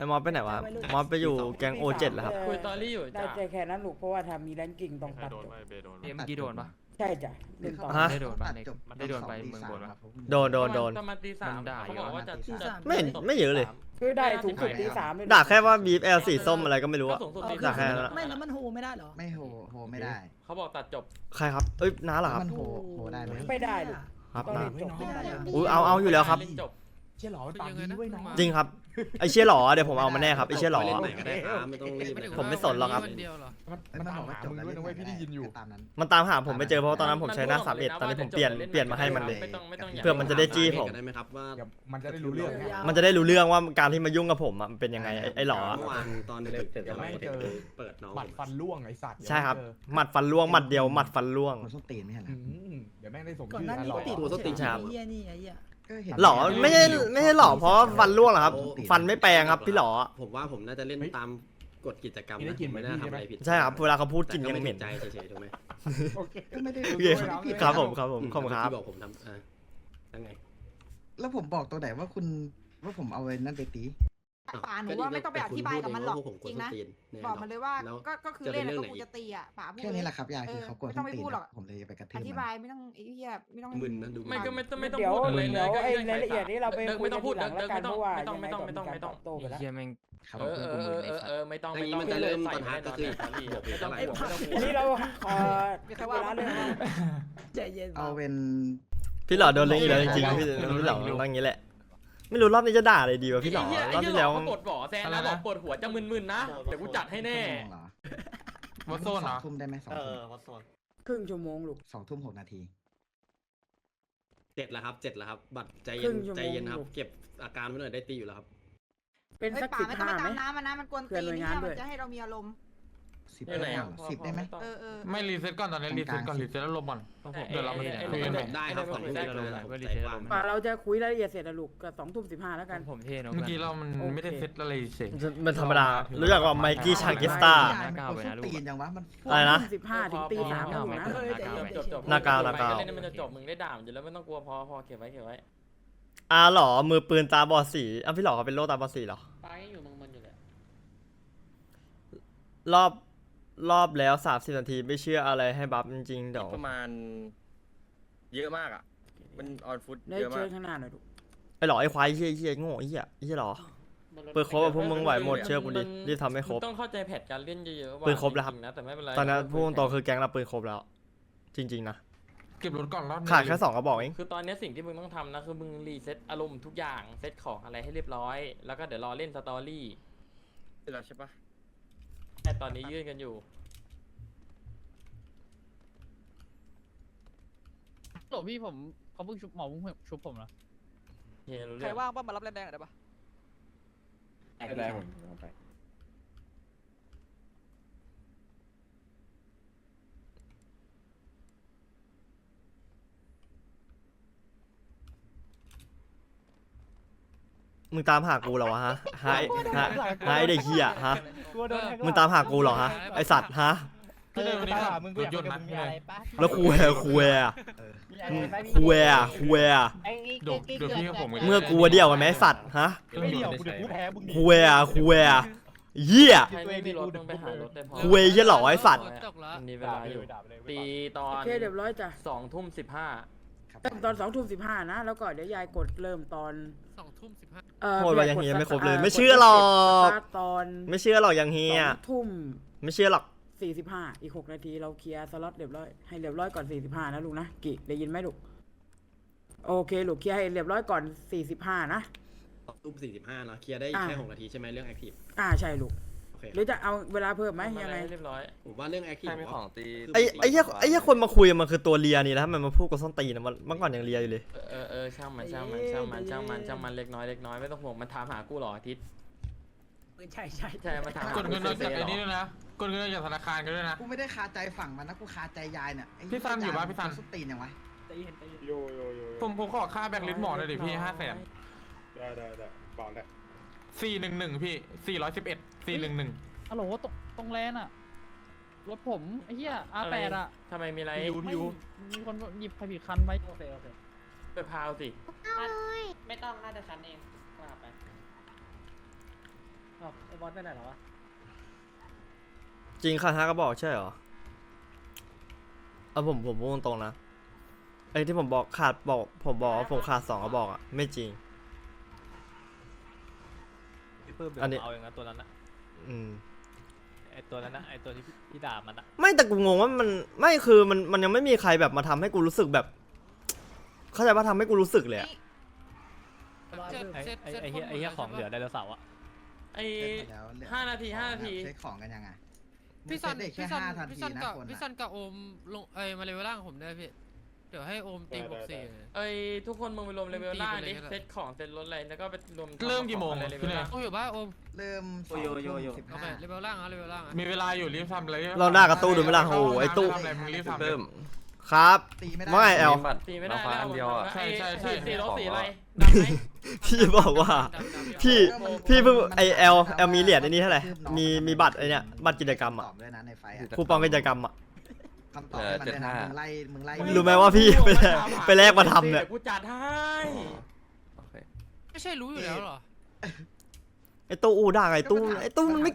ไอ้มอสไปไหนวะ มอสไปอยู่แก๊งโอเจ็ดแล้วครับ คุยตอรี่อยู่ได้จ้ะใจแค่นั้นลูกเพราะว่าทำมีแรงกิ่งต้องใครตัดโดนจบไหมเบโดนไหมเอ็มกี้โดนปะ ใช่จ้ะเล่นต่อฮะ ได้โดนปะตัเน็กจบได้โดนไปสองตีเมืองสาบนปะครับผมโดนโดนโดน ประมาณตีสามมันด่าเขาบอกว่าจะอยู่จะไม่เห็นไม่เยอะเลย คือได้สูงสุดตีสามเลยด่าแค่ว่าบีฟแอลสีส้มอะไรก็ไม่รู้ก็อะสูงสุดเอาตีด่าสามแค่นั้นอะไม่แล้วมันโฮไม่ได้เหรอไม่โหโหไม่ได้เขาบอกตัดจบ ใครครับ เอ้ยน้าเหรอครับ มันโหโหได้ไหม ไม่ได้ลูกครับต้องน้า เล่นจบ ไม่ได้อุ้ยเอาเอาอยู่แล้วครับเล่นจบ เชี่ยหรอปากดีไว้น้องจริงครับไอเชี่ยหล่อเดี๋ยวผมเอามาแน่ครับไอเชี่ยหล่อเล่นไหนก็ได้ครับไม่ต้องรีบผมไม่สนหรอกครับมันเอ้ยมันมันตามบอกว่าหาจบมึงแล้วด้วยนะเว้ยพี่ได้ยินอยู่ ตามนั้น มันตามหาผมไม่เจอเพราะว่าตอนนั้นผมใช้หน้าสามเอ็ดตอนนี้ผมเปลี่ยนเปลี่ยนมาให้มันเลย ไม่ต้องไม่ต้องเพื่อมันจะได้จี้ผม ได้ไหมครับว่าเดี๋ยวมันจะได้รู้เรื่องไง มันจะได้รู้เรื่องว่าการที่มายุ่งกับผมอะมันเป็นยังไงไอ้ไอหล่ออะเมื่อวานตอนดึกๆเดี๋ยวแม่งเจอเปิดน้องบัตรฟันล่วงไอ้สัตว์ใช่ครับหมัดฟันล่วงหมัดเดียวหมัดฟันล่วง มันส้นตีนไม่ใช่เหรอือมเดี๋ยวแม่งได้ส่งก่อนชื่อหน้านะนี้หรอติดตัวส้นตีนครับ ไอ้เหี้ยนี่ไอ้เหี้ย ก็เห็นหล่อไม่ใช่ไม่ใช่หล่อเพราะฟันล่วงหรอกครับ ฟันไม่แปลงครับพี่หล่อผมว่าผมน่าจะเล่นตามกฎกิจกรรมนะผมไม่น่าทำอะไรผิดใช่ครับเวลาเขาพูดกลินยังเหม็นใจเฉยๆถูกไหมโอเคก็ไม่ได้โอเคครับผมครับผมขอบคุณครับที่บอกผมทำอ่ายังไง แล้วผมบอกตัวไหนว่าคุณว่าผมเอาไอ้นั่นไปตี ป่าหนูว่าไม่ต้องไปอธิบายกับมันหรอกผมจริงนะนบอกมันเลยว่าแล้วก็ก็คือจะเป็เล่นนเรื่แล้วองก็ไหนกูจะตีอะป่าพูดแค่นี้แหละครับยายเอคืออเขากลัวไม่ต้องไปส้นตีนพูดหรอกผมเลยไปกระทือบธิมันบายไม่ต้องไอ้เหี้ยไม่ต้องมึนนะดูไม่ก็ไม่ต้องไม่ต้องเดี๋ยวพูดอะไรเลเดี๋ยยวก็ไอ้ยังรายละเอียดนี้เราไปเดินคุไม่ยต้กัอนงพูทีดหลังเดิแล้วนกันไม่ต้องเพราะว่าไม่ต้องยังไงไม่ต้องก็ไม่ต้องมีไม่ต้องการตอบโต้ไปแล้วเฮียแม่งครับเออเออเออเออไม่ต้องอันไม่นี้ต้องมันจะเริ่มใส่ปะทะก็คือไม่ต้องบวกไม่ต้องเท่าไหร่ไม่ต้องอันนี้เราเอ่อมีใครว่าเวลาเรื่องนะใจเย็นเอาเป็นพี่หล่อโดนเลี้ยงอีกแล้วจริงๆพี่พี่หล่อต้องอย่างนี้แหละ ไม่รู้รอบนี้จะด่าอะไรดีวะพี่หล่อไเยรอบไเหี้ยที่แล้ว หลอกเขาปวดหัวแซนนะบอกปวดหัวจะมึนๆนะเดี๋ยวกูจัดให้แน่ ชั่วโมงเหรอวัดโซนเหรอ สองทุ่มได้ไหมสองเอทุ่อมวัดโซนครึ่งชั่วโมงลูก สองทุ่มหกนาที เจ็ดแล้วครับเจ็ดแล้วครับ บัตรใจคเย็รึ่นงชั่วโมง ใจเย็นครับ เก็บอาการไว้หน่อยได้ตีอยู่แล้วครับ เป็นเอ้ยสักป่าสิบไม่ต้องห้าไปไหมตามน้ำมันนะมันกวนเพื่ตีอนหน่วยนี่งานเนี่ยด้วยมันจะให้เรามีอารมณ์ สิบอยู่ไหนได้ไหมอะ สิบได้ไหม เออเออไม่รีเซ็ตก่อนตอนนี้รีเซ็ตก่อนรีเซ็ตแล้วลมก่อนเดี๋ยวเรามาไอ้คุยกันใหม่ได้ครับไอ้สองทุ่มไอ้เจ็ดไอ้แล้วผมไอ้ใจกว้างป่าเราจะคุยรายละเอียดเสร็จแล้วลูกก็สองทุ่มสิบห้าแล้วกันผมเท่เมื่อกี้เรามันไม่ได้เซ็ตอะไรเฉยมันธรรมดารู้จักว่าไมกี้ชากิสตามันกวนส้นตีนยังวะมันอะไรนะสิบห้าถึงตีสามนะลูกนะเออใจเย็นจบจบหน้ากาวหน้ากาว เล่นมันจะจบมึงได้ด่ามันอยู่แล้วไม่ต้องกลัวพอพอเก็บไว้เก็บไว้อาหล่อมือปืนตาบอดสีอะพี่หล่อเขาเป็นโรคตาบอดสีเหรอไปอยู่มึงมันอยู่แหละรอบ รอบแล้วสามสิบนาทีไม่เชื่ออะไรให้บัฟจริงๆเดี๋ยวประมาณ เยอะมากอะ มันออนฟุตได้เยอะเชิมากญขางหนาดหน่อยลูกไอ้หล่อไอ้ควายเฮียเฮียโง่ไอ้เฮียไอ้เฮียหล่อเปิดครบอะพวกมึงไหวหมดเชื่อกูดิรีบทำให้ครบมึงต้องเข้าใจแผนการเล่นเยอะๆว่าปืนครบแล้วครับ จงๆนะแต่ไม่เป็นไรตอนนี้พูดตรงๆคือแก๊งเราปืนครบแล้ว จริง ๆ นะ เก็บรถก่อนรอบขาดแค่สองกระบอกเอง คือตอนนี้สิ่งที่มึงต้องทำนะคือมึงรีเซ็ตอารมณ์ทุกอย่างเซ็ตของอะไรให้เรียบร้อย แล้วก็เดี๋ยวรอเล่นสตอรี่ เสร็จแล้วใช่ปะแต่ตอนนี้ยื่นกันอยู่โหลพี่ผมเขาเพิ่งชุบหมอเพิ่งชุบผมเหรอเฮ้ยรู้ใครเรื่องว่างบ้างมารับแรงแดงหน่อยได้ปะได้ผมเอาไป มึงตามหากูเหรอวะฮะหายหายหายเด็กเฮียฮะมึงตามหากูเหรอฮะไอสัตว์ฮะพี่เดินวันนี้ขับรถยนต์นะพี่เดินแล้วคูแวร์คูแวร์คูแวร์คูแวร์เดี๋ยวเดี๋ยวพี่กับผมเมื่อกูเดียวกันไหมไอ้สัตว์ฮะเครื่องยนต์กูเดี๋ยวกูแพ้มึงคูแวร์คูแวร์เฮียใครไม่มีรถต้องไปหารถได้พอคุยเหี้ยหล่อไอ้สัตว์ มันมีเวลาอยู่ตีตอโอนเคเรียบร้อยจ้ะสองทุ่มสิบห้าครับ เริ่มตอนสองทุ่มสิบห้านะ แล้วก็เดี๋ยวยายกดเริ่มตอนสองทุ่มสิบห้าโหดว่ายังเฮียไม่ครบเลยไม่เชื่อหรอกตอนไม่เชื่อหรอกยังเฮียสองทุ่มไม่เชื่อหรอก สี่สิบห้าอีกหกนาทีเราเคลียร์สล็อตเรียบร้อยให้เรียบร้อยก่อนสี่สิบห้านะลูกนะกิได้ยินไหมลูกโอเคลูกเคลียร์ให้เรียบร้อยก่อนสี่สิบห้านะ ตุ้มสี่สิบห้าเนาะเคลียร์ได้อ่าแค่หกนาทีใช่ไหมเรื่องแอคทีฟอ่าใช่ลูกโอ เคหรือจะเอาเวลาเพิ่มไหมทำยังอะไรไงให้เรียบร้อยผมว่าเรื่องแอคทีฟใครมีของตีไอ้ไอ้เหี้ยไอ้เหี้ยคนมาคุยมันคือตัวเลียนี่แล้วทำไมมาพูดกับส้นตีนอะมันเมื่อก่อนยังเลียอยู่เลยเออเออเออช่างมันช่างมันช่างมันช่างมันช่างมันเล็กน้อยเล็กน้อยไม่ต้องห่วงมันถามหากูเหรออาทิตย์ใช่ใช่ใช่มันถามหากดเงินกูจากเซไอ้ๆนี่เหรด้วยนะกดเงินจากธนาคารกันด้วยนะ กูไม่ได้คาใจฝั่งมันนะกูคาใจยายเนี่ยไอ้พี่ซันอยู่ปะพี่ซันส้นตีนยังวะใจเย็นใจเย็นโยโยโยผมผมขอค่าแบงค์ลิสต์หมอหน่อยดิพี่ห้าแสนได้ได้ได้บอกเลย สี่หนึ่งหนึ่งพี่สี่ร้อยสิบเอ็ดสี่หนึ่งหนึ่งฮัลโหลตรงตรงแลนอะรถผมไอ้เหี้ยอาแปดอะทำไมมีอะไรยูไม่ยูมีคนหยิบใครผิดคันไปโอเคโอเคไปพาวสิไม่ต้องน่าจะชั้นเองว่าไปอ้าวไอ้บอสไปไหนเหรอวะจริงขาดห้ากระบอกใช่เหรอเอาผมผมพูดตรงๆนะไอ้ที่ผมบอกขาดบอก ผมบอกว่าผมขาดสองกระบอกอะไม่จริง พี่ปื้มเดี๋ยอันนี้วเอาอย่างนั้นตัวนั้นนะอืม ไอตัวนั้นนะไอตัวที่พี่พี่ด่ามันอะไม่แต่กูงงว่ามันไม่คือมันมันยังไม่มีใครแบบมาทำให้กูรู้สึกแบบ เข้าใจว่าทำให้กูรู้สึกเลยอะไอไอไอเฮียไอเฮียของเหลือไดโนเสาร์อะไอ้เซ็ตแล้วเหลือห้านาทีห้านาทีเซ็ตของกันยังไงพี่ซันเซ็ตได้แค่พี่ซันห้านาพี่ทีซันนะกับคนพี่อะซันกับโอมลงเอ้ยมาเลเวลล่างผมได้พี่ เดี๋ยวให้โอมตีบวกสี่เอ้ยทุกคนมึงไปรวมเลเวลตีล่างไปเลยดิก็ได้ เซตของเซตรถอะไรแล้วก็ไปรวมเริ่มกี่โมงอะไรเลเวลล่าง โอมอยู่บ้านโอมเริ่มสองโยโยโยทุ่มสิบโอเคห้าเลเวลล่างอะเลเวลล่างอะมีเวลาอยู่รีบทำเลยเราหน้ากระตู้ดูไหมล่ะโอ้โหไอ้ตู้ ทำอะไรมึงรีบทำเลยเพิ่ม ครับ ตีไม่ได้ว่าไงแอล ตีไม่ได้ราคาอันเดียวอะไใช่ใช่ใช่ สีรถสีอะไรของดำไหมพี่บอกว่า ดำดำดำพี่ก็มันพี่เพิ่งมันไอแอลแอลมีเหรียญไอ้นี่เท่าไหร่คืบน้องมีมีบัตรไอเนี่ยบัตรกิจกรรมตอะอบด้วยนะในไฟอะคูปองกิจกรรมอะ คำตอบให้มันด้วยนะเออมึงไล่มึงไล่รู้ไหมว่าพี่ไปแลกไปแลกมาทำเนี่ยดี๋วกูจัดให้โอเคไม่ใช่รู้อยู่แล้วเหรอไอตู้อู้ด่าไอตู้ไอตู้มันไม่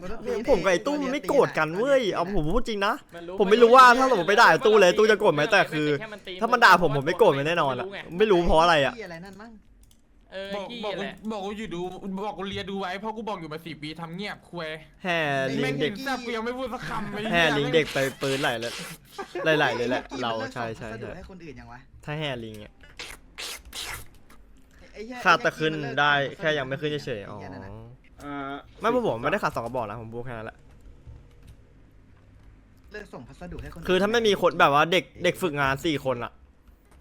ผมกับไอตู้มันไม่โกรธกันเว้ยเอาผมพูดจริงนะผมไม่รู้ว่าถ้าสมมติไปด่าไอ้ตู้เลยตู้จะโกรธไหมแต่คือ ถ้ามันด่าผมผมไม่โกรธมันแน่นอนอะไม่รู้เพราะอะไรอะ เออบอกกี้บอกแหละ บอกกูอยู่ดูบอกกูเรียนดูไว้เพราะกูบอกอยู่มาสี่ปีทำเงียบคุยแห่ลิแม่งงเด็เด็กกแซ่บกูยังไม่พูดสักคำเลยแห่ลิงเด็กไปปืนไหลเลยไหลๆเลยแหละไอ้เรามื่อกี้ใช่มันใช่เลิกส่งพัสดุใช่ให้คนอื่นยังวะถ้าแห่ลิงเนี่ยไอ้เหี้ยขาดแต่อ้ขึ้นเหี้ยได้มันเลิกแค่ยังไม่ขึ้นเฉยๆอ๋อไหี้นั่นน่ะไม่เพราะผมไม่ได้ขาดสองกระบอกนะผมพูดแค่นั้นแหละเลิกส่งพัสดุให้คนนคือถ้าไม่มีคนแบบว่าเด็กเด็กฝึกงานสี่คนอะ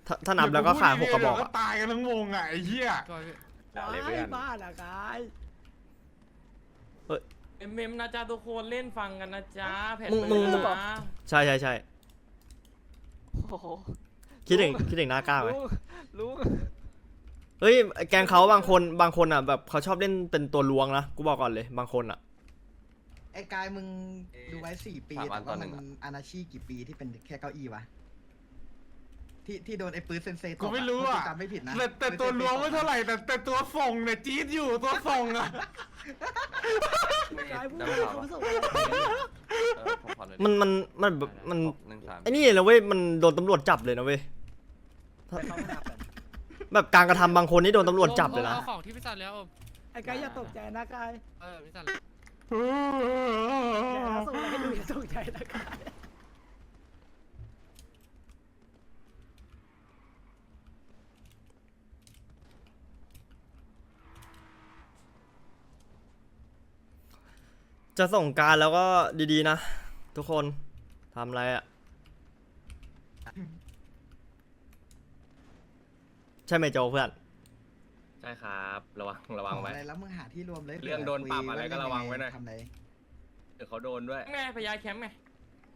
ถ้าถ้านับแล้วก็ขาดหกกระบอกเดี๋ยวอะตายกันทั้งวงอะไอ้เหี้ยจอยพี่ด่าเลยเพื่อนบ้าละกายเอ็มเอ็มนะจ๊ะทุกคนเล่นฟังกันนะจ๊ะแผ่นมึงมืมึงอนะใช่ใช่ใช่คิดถึงคิดถึงหน้าก้าวไหมรู้เฮ้ยแกงเขาบางคนบางคนอะแบบเขาชอบเล่นเป็นตัวลวงนะกูบอกก่อนเลยบางคนอะ ไอ้กายมึงดูไว้สี่ปี สามวัแต่นต่ว่าอหนึ่มันงอะ อานาชีกี่ปีที่เป็นแค่เก้าอี้วะ ที่ที่โดนไอ้ปืนเซนเซตบกูไม่รู้อะถ้าจำไม่ผิดนะแต่แต่ตัวล้วงไม่เท่าไหร่แต่แต่ตัวส่งเนี่ยจี๊ดอยู่ตัวส่งอะกายพูดได้ไม่ไหมได้ครับเขาไม่ส่งเออผมขอหน่อยมันมันมันแบบมันหกหนึ่งสามไอ้นี่เลยนะเว้ยมันโดนตำรวจจับเลยนะเว้ยถ้าแบบการกระทำบางคนนี่โดนตำรวจจับเลยนะโอมเอาของที่พี่ซันแล้วโอมไอ้กายอย่าตกใจนะกายเออพี่ซันอย่าส่งอะไรให้ดูอย่าตกใจนะกาย จะส่งกรารแล้วก็ดีๆนะ ทุกคนทำอะไรอะ ใช่ไหมโจเพื่อน ใช่ครับ ระวังระวังไว้ อะไรแล้วมึงหาที่รวมเลยเรื่องโดนปรับอะไรก็ระวังไว้หน่อย ทำอะไรเดี๋ยวเขาโดนด้วย แม่พญาแคมป์ไง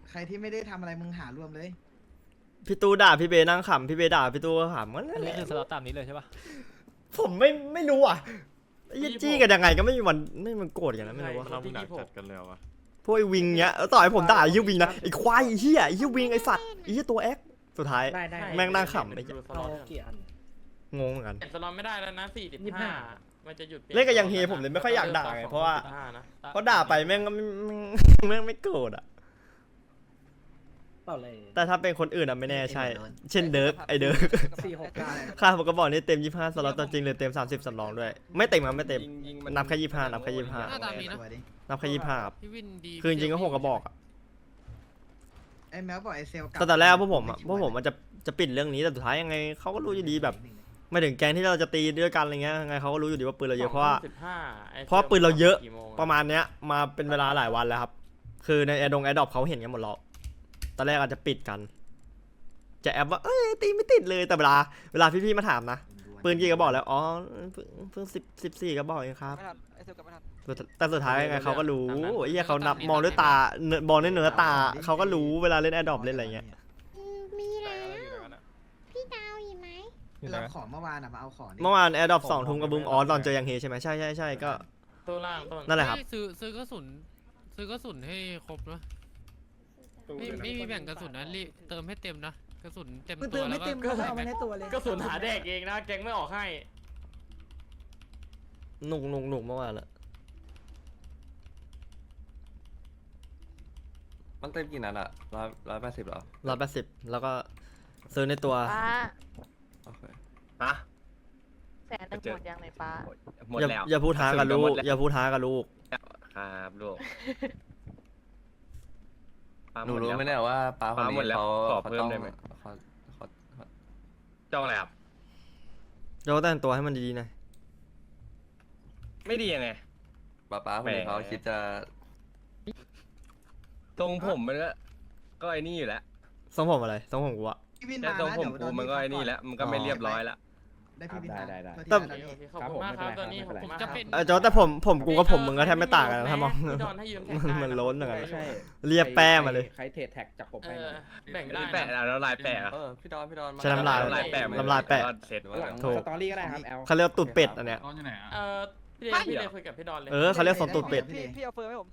ใครที่ไม่ได้ทำอะไรมึงหารวมเลย พี่ตูด่าพี่เบนั่งขำพี่เบด่าพี่ตูก็ขำก็นั่อันนแหนี้ละคือสล็อตตามนี้เลยใช่ปะผมไม่ไม่รู้อะไอ้เหี้ ยจี้กันยังไงก็ไม่มีวันไม่มันโกรธกันนะไม่รู้ว่าเราที่ยี่หกพวกไอ้วิงเนี้ยแล้วต่อให้ผมด่าไอ้เหี้ยวิงนะไอ้ควายไอ้เหี้ยไอ้เหี้ยวิงไอ้สัตว์ไอ้เหี้ยตัวแอ็กสุดท้ายได้ได้แม่งนั่งขำไอ้เหี้ยดูสเอาล็อตเกียร์อันงงเหมือนกันเปลี่ยนสล็อตไม่ได้แล้วนะสี่สิบยี่สิบห้าห้ามันจะหยุดปยเล่นกับยังเฮผมเลยไม่ค่อยอยากด่าไงเพราะว่า45นะเพราะด่าไปแม่งก็ไม่แม่งแม่งไม่โกรธอะเปล่าเลย แต่ถ้าเป็นคนอื่นอะไม่แน่ใช่ เช่นเดิร์กไอเดิร์กสี่หกเก้าค่าผมก็บอกนี่เต็ม 25สล็อตตัวจริงเลยเต็ม 30สำรองด้วย ไม่เต็มครับไม่เต็มยิงยิงนับแค่ 25 นับแค่25หน้าตามีนะตัวดินับแค่ 25ครับพี่วินดีคือจริงๆก็หกกระบอกอะไอ้แมวบอกไอ้เซลกลับแต่ตอนแรกพวกผมอะพวกผมมันจะจะปิดเรื่องนี้แต่สุดท้ายยังไงเขาก็รู้อยู่ดีแบบไม่ถึงแกงที่เราจะตีด้วยกันอะไรเงี้ยยังไงเขาก็รู้อยู่ดีว่าปืนเราเยอะเพราะว่าสิบห้าไอ้เพราะปืนเราเยอะ กี่โงประมาณเนี้ยมาเป็นเวลาหลายวันแล้วครับ คือในแอดงแอดดอปเขาเห็นกันหมดแล้ว ตอนแรกอาจจะปิดกัน จะแอบว่าเอ้ยตีไม่ติดเลยแต่เวลา เวลาพี่ๆมาถามนะปืนกี่กระบอกแล้วอ๋อเพิ่งเพิ่งสิบสิบสี่กระบอกเองครับไม่ทันไอ้เซลกลับไม่ทันแต่สุดท้ายยังไงเขาก็รู้ไอ้เหี้ยเขานับมองด้วยตาเนื้อมองด้วยเนื้อตาเขาก็รู้เวลาเล่นแอดดอปเล่นอะไรเงี้ยมีแล้ว พี่ดาวอยู่ไหมเราของเมื่อวานอะมาเอาของดิเมื่อวานแอดดอปสองทุ่มกับบึ้มอ๋อตอนเจอยังเฮใช่ไหมใช่ใช่ใช่ก็ตัวล่างต้นนั่นแหละครับเฮ้ยซื้อซื้อกระสุน ซื้อกระสุนให้ครบนะ ไม่ไม่มีแบ่งกระสุนนะรีบเติมให้เต็มนะกระสุนเต็มตัวแล้วก็เกอาไปในตัวเลยกระสุนหาแดกเองนะแกงไม่ออกให้หนุกหนุกหนุกเมื่อวานละมันเต็มกี่นัดอะร้อยร้อยแปดสิบเหรอร้อยแปดสิบแล้วก็ซื้อในตัว ป้าโอเคฮะแสนหนึ่งหมดยังไหนป้าหมดแล้วอย่าพูดท้ากับลูก อย่าพูดท้ากับลูก ครับลูก หนูรู้ไหมเนี่ยว่าป้าคนป้าหมดนี้แล้วเขาขอเขาเพิ่มต้องได้ไหม เขาเขาเขาจ้องอะไรครับเดี๋ยวแต่งตัวให้มันดีๆหน่อยไม่ดียังไง ป้าป้าคนนี้แหมเขาคิดจะทรงผมมันก็ก็ไอ้นี่อยู่แล้วทรงผมอะไรทรงผมกูอะพี่วินแค่มาทรงนะผมเดี๋ยวโดกูนมันก็ไอ้นี่แล้วมันก็ไม่เรียบร้อยแล้ว ได้พี่วินมาได้ได้โทษทีแต่นะโอเคโอเคขอบคุณมากครับตอนนี้ขอบคุณมากคจะรับเป็น เออจอแต่ผมผมกูกับผมมึงก็แทบไม่ต่างกันนะถ้ามอง พี่ดอนให้ยืมแท็กมันได้มันล้นอย่างนั้นไม่ใช่เรียบแป้มาเลย ใครเทรดแท็กจากผมเอไปอแบ่งได้แปะนะ แล้วลายแปะเออพี่ดอนพี่ดอนใช้น้ำลายลาย แปะน้ำลายแปะ เสร็จ หลังถูก สตอรี่ก็ได้ครับแอล เขาเรียกว่าตูดเป็ดอันเนี้ยเออพี่เดย์พี่เดย์คุยกับพี่ดอนเลยเออเขาเรียกทรงตูดเป็ด พี่พี่เอาเฟิร์มให้ผม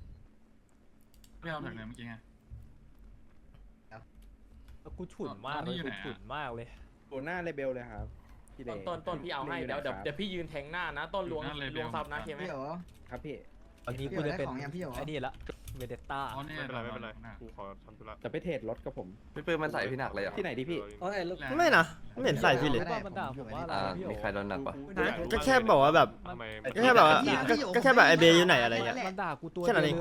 ไม่เอาจากไหนเมื่อกี้ไง กูฉุนมากเลยกูฉุนมากเลยตัวหน้าเลเบลเลยครับ พี่เดต้นต้นต้นพี่เอาให้เดี๋ยวเดี๋ยวเดี๋ยวพี่ยืนแทงหน้านะ ต้นลวงลวงซับนะเคไหมพี่เหรอครับพี่วันนี้กูจะเป็นของยังพี่เหรอ ไอ้นี่ละเวเดต้าไม่เป็นไรไม่เป็นไรกูขอทำธุระจะไปเทรดรถกับผม พี่ปื้มมันใส่พี่หนักเลยเหรอที่ไหนดีพี่ ไม่นะไม่เห็นใส่พี่เลยได้ผมอยู่ไว้ในอ่ามีใครโดนหนักปะก็แค่บอกว่าแบบ ทำไมก็แค่แบบว่าก็ก็แค่แบบไอเบย์อยู่ไหนอะไรเงี้ย มันด่ากูแค่นั้นเอง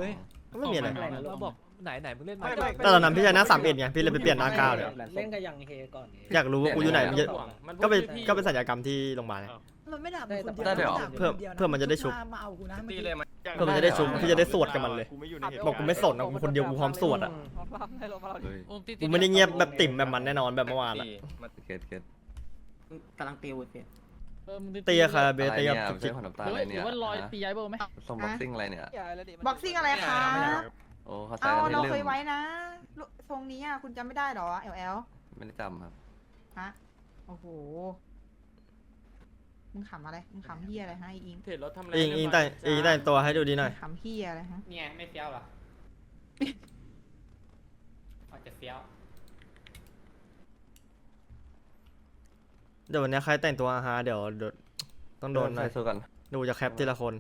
ก็ไม่มีอะไรเราบอก ไหนไหนมึงเล่นแต่ตอนนั้นพี่ใช้หน้าสามเอ็ดไงพี่เลยไปเปลี่ยนหน้าเก้าเลยเล่นกับยังเฮก่อนอยากรู้ว่ากูอยู่ไหนมันจะมันก็ไปพี่ก็ไปสัญญากรรมที่โรงพยาบาลไง มันไม่ด่ามึงคนเดียวได้เลยเหรอเพื่อเพื่อมันจะได้ชุบ มาเอากูนะเมื่อตีกี้เลยไหมเพื่อมันจะได้ชุบพี่จะได้สวดกับมันเลยกูไม่อยู่ในเหตุบอกกูไม่สนนะกูคนเดียวกูพร้อมสวดอะให้ลงมาเราดิเฮ้ยโอมติดกูไม่ได้เงียบแบบติ่มแบบมันแน่นอนแบบเมื่อวานอะตีมันเก็ตเก็ตกำลังตีวุ้นเปลี่ยนเตียคาราเบอะลไรเตียเนี่ยจุกไม่จิใช่กขนมตาลหรืออะไรว่าหเนี่รืยอว่าลอยตีย้ายเบอร์ไหมส่งบ็อกซิ่งอะไรเนี่ย บ็อกซิ่งอะไรคะ โอ้ เขาใส่เอากันเราให้เคลืยมไว้นะทรงนี้อะคุณจำไม่ได้หรอเอลเอลไม่ได้จำครับ ฮะโอ้โหมึงขำอะไรมึงขำเฮียอะไรฮะไอ้อิงเทรดรถทำอะไรอิงอิงแต่งอิงแต่งตัวให้ดูดีหน่อย มึงขำเฮียอะไรฮะเนี่ย ไม่เฟี้ยวหรออาจจะเฟี้ยวเดี๋ยววันนี้ใครแต่งตัวอาหารเดี๋ยวเดี๋ยวต้องโดนหน่อยใส่สู้กันดูจะแคปทีละคน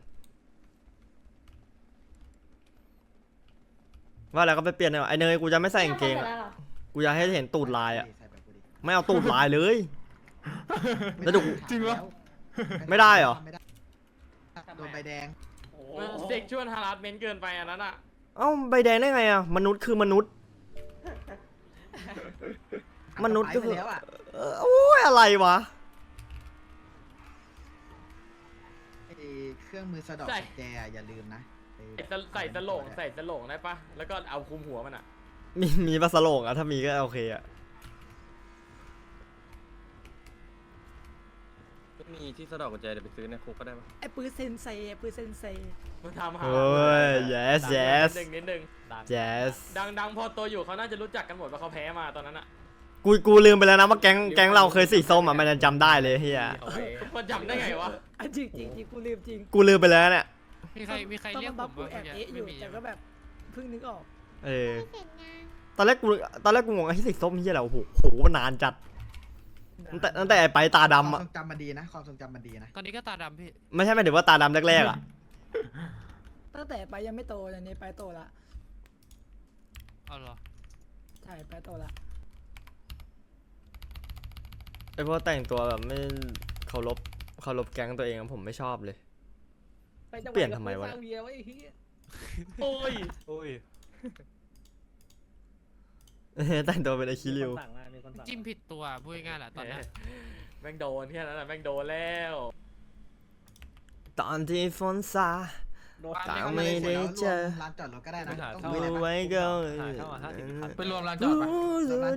ว่าแล้วก็ไปเปลี่ยนเลยไอเนยกูจะไม่ใส่กางเกงอะกูจะให้เห็นตูดลายอะใส่แบบกูดิไม่เอาตูดลายเลย แล้วดูจริงเหรอ ไม่ได้เหรอไม่ได้โดนใบแดงเด็กชวนฮาร์ดเมนเกินไปอันนั้นอะ เอ้าใบแดงได้ไงอะมนุษย์คือมนุษย์ มนุษย์ก็ไปคือแล้วอะเออโอ้ยอะไรวะ ไอ้เครื่องมือสะเดอกใช่แจอะอย่าลืมนะไอ้ ใส่สใส่สโลงใส่สโลงได้ปะแล้วก็เอาคุมหัวมันอะ มีมีปลาสโลงอะถ้ามีก็โอเคอะก็มีที่สะดอกกุญแจเดี๋ยวไปซื้อในคุกก็ได้ปะไอ้ปืนเซนเซไอ้ปืนเซนเซมันทำหาโอ้ย yes นิ yes ดนึงนิดนึง yes ดังดังพอตัวอยู่เขาน่าจะรู้จักกันหมดว่าเขาแพ้มาตอนนั้นอะกูกูลืมไปแล้วนะว่าแก๊งแก๊งเราเคยสีส้มอะมันยังจำได้เลยเฮียมันจำได้ไงวะ อะจริงจริงจริงกูลืมจริง กูลืมไปแล้วเนี่ย มีใครมีใครตอนเรียมักนผบัฟมกูว่าแอบเอ๊ะอยู่แต่ก็แบบเพิ่งนึกออก เออ เสร็จงานตอนแรกกูตอนแรกกูงงไอ้สีส้มเฮียอะไรโอ้โหโหนานจัดตั้งแต่ตั้งแต่ไอ้ไปตาความดำอะทรงจำมันดีนะ ความทรงจำมันดีนะ ตอนนี้ก็ตาดำพี่ ไม่ใช่หมายถึงว่าตาดำแรกๆอะตั้งแต่ไปยังไม่โตตอนนี้ไปโตละเอาเหรอ ใช่ไปโตละไอ้พวกแต่งตัวแบบไม่เคารพเคารพแก๊งตัวเองอะผมไม่ชอบเลย เปลี่ยนทำไมวะโอ้ยโอ้ยแต่งตัวเป็นไอคิริวจิ้มผิดตัวพูดง่ายๆแหละตอนเนี้ยแม่งโดนแค่นั้นแหละแม่งโดนแล้วตอนที่ฝนซาตามไม่ได้เจอ ร้านจอดรถก็ได้นะต้องดูคุยเลยนะไว้ก็ ไปรวมร้านจอดปะรู้ดีว่า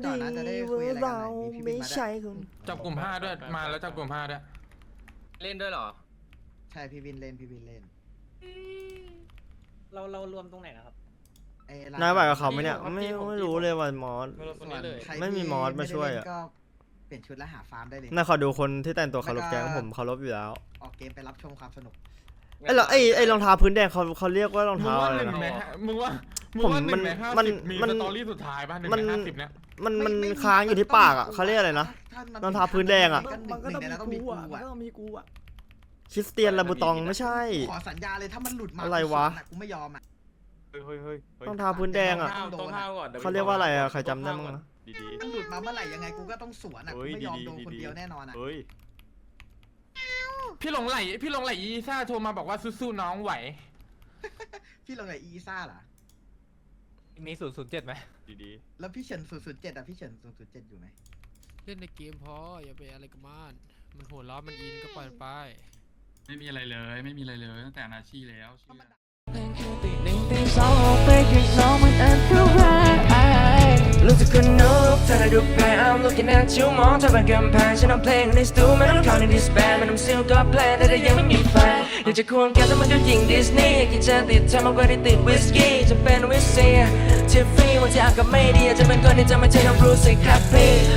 เราไม่ใช่คนจับกลุ่มห้าด้วยมาแล้วจับกลุ่มห้าด้วยเล่นด้วยเหรอ ใช่พี่วินเล่นพี่วินเล่นเราเรารวมตรงไหนนะครับ ไอ้ร้นายบ่ายกับเขาไหมเนี่ย ไม่ไม่รู้เลยว่ามอส ไม่รู้ตรงส่วนี้นเลย ใครไม่มีที่มอสมาช่วยไได้อะเล่นก็เปลี่ยนชุดแล้วหาฟาร์มได้เลยน่าขอดูคนที่แต่งตัวเคารพแก๊งผมเคารพอยู่แล้วออกเกมไปรับชมความสนุก ไอ้ยเราไอ้ไอ้รองเท้าพื้นแดงเขาเขาเรียกว่ารองมึงเท้าว่าอะไรหนึ่งนะ ในห้ามึงว่ามึงผมว่าหนึ่งในมันห้ามันสิบมีมันสตอรี่สุดท้ายป่ะหนึ่งมัน ในห้าสิบเนี่ยมันมันไม่ค้างอยู่ที่ปากอะเขาเรียกอะไรนะถ้มัรองเท้าพื้นแดงอะก็หมันก็นึ่งต้องในมีนั้นต้องมีกูกูอะมันอะก็ต้องมีกูอะ คริสเตียนลาบูตองไม่ใช่ ขอสัญญาเลยถ้ามันหลุดมาอะไรวะ กูไม่ยอมอะ เฮ้ยเฮ้ยเฮ้ยต้องทาพื้นแดงอะห้าวต้องห้าวก่อนดี๋วเขาเรียกว่าอะไรอะใครจำได้มั้งนะ ดี มันหลุดมาเมื่อไหร่ยังไงกูก็ต้องสวนอะ เฮ้กูยไม่ยอมดีๆโดนคนดีๆ เดียวแน่นอนอะๆเฮ้ย พี่หลงไหลพี่หลงไหลอีซ่าโทรมาบอกว่าสู้ๆน้องไหว พี่ลงไหนอีซ่าเหรอ มีศูนย์ศูนย์เจ็ดไหมดีแล้วพี่เฉินศูนย์ศูนย์เจ็ดอะ พี่เฉินศูนย์ศูนย์เจ็ดอยู่ไหม เล่นในเกมพออย่าไปอะไรกับมันมันโหดร้อนมันอินก็ปล่อยมันไป ไม่มีอะไรเลยไม่มีอะไรเลยตั้งแต่นาชีแล้วเชื่อรู้สึกคนนกถ้าได้ดูแพ้ I'm looking at you มองเธอเป็นกำแพงฉันเอาเพลงในสตูไม่ต้องเข้าในดิสแบนไม่ต้องซิลก็แพลนแต่ถ้ายังไม่มีแฟนอยากจะควงแก้วแต่มันก็ยิงดิสนีย์กินจะติดเธอมากกว่าที่ติดวิสกี้จะเป็นวิสเซียที่ฟรีวันที่อากาศไม่ดีอาจจะเป็นคนที่จะไม่ใช่น้องบรูซสิครับพี่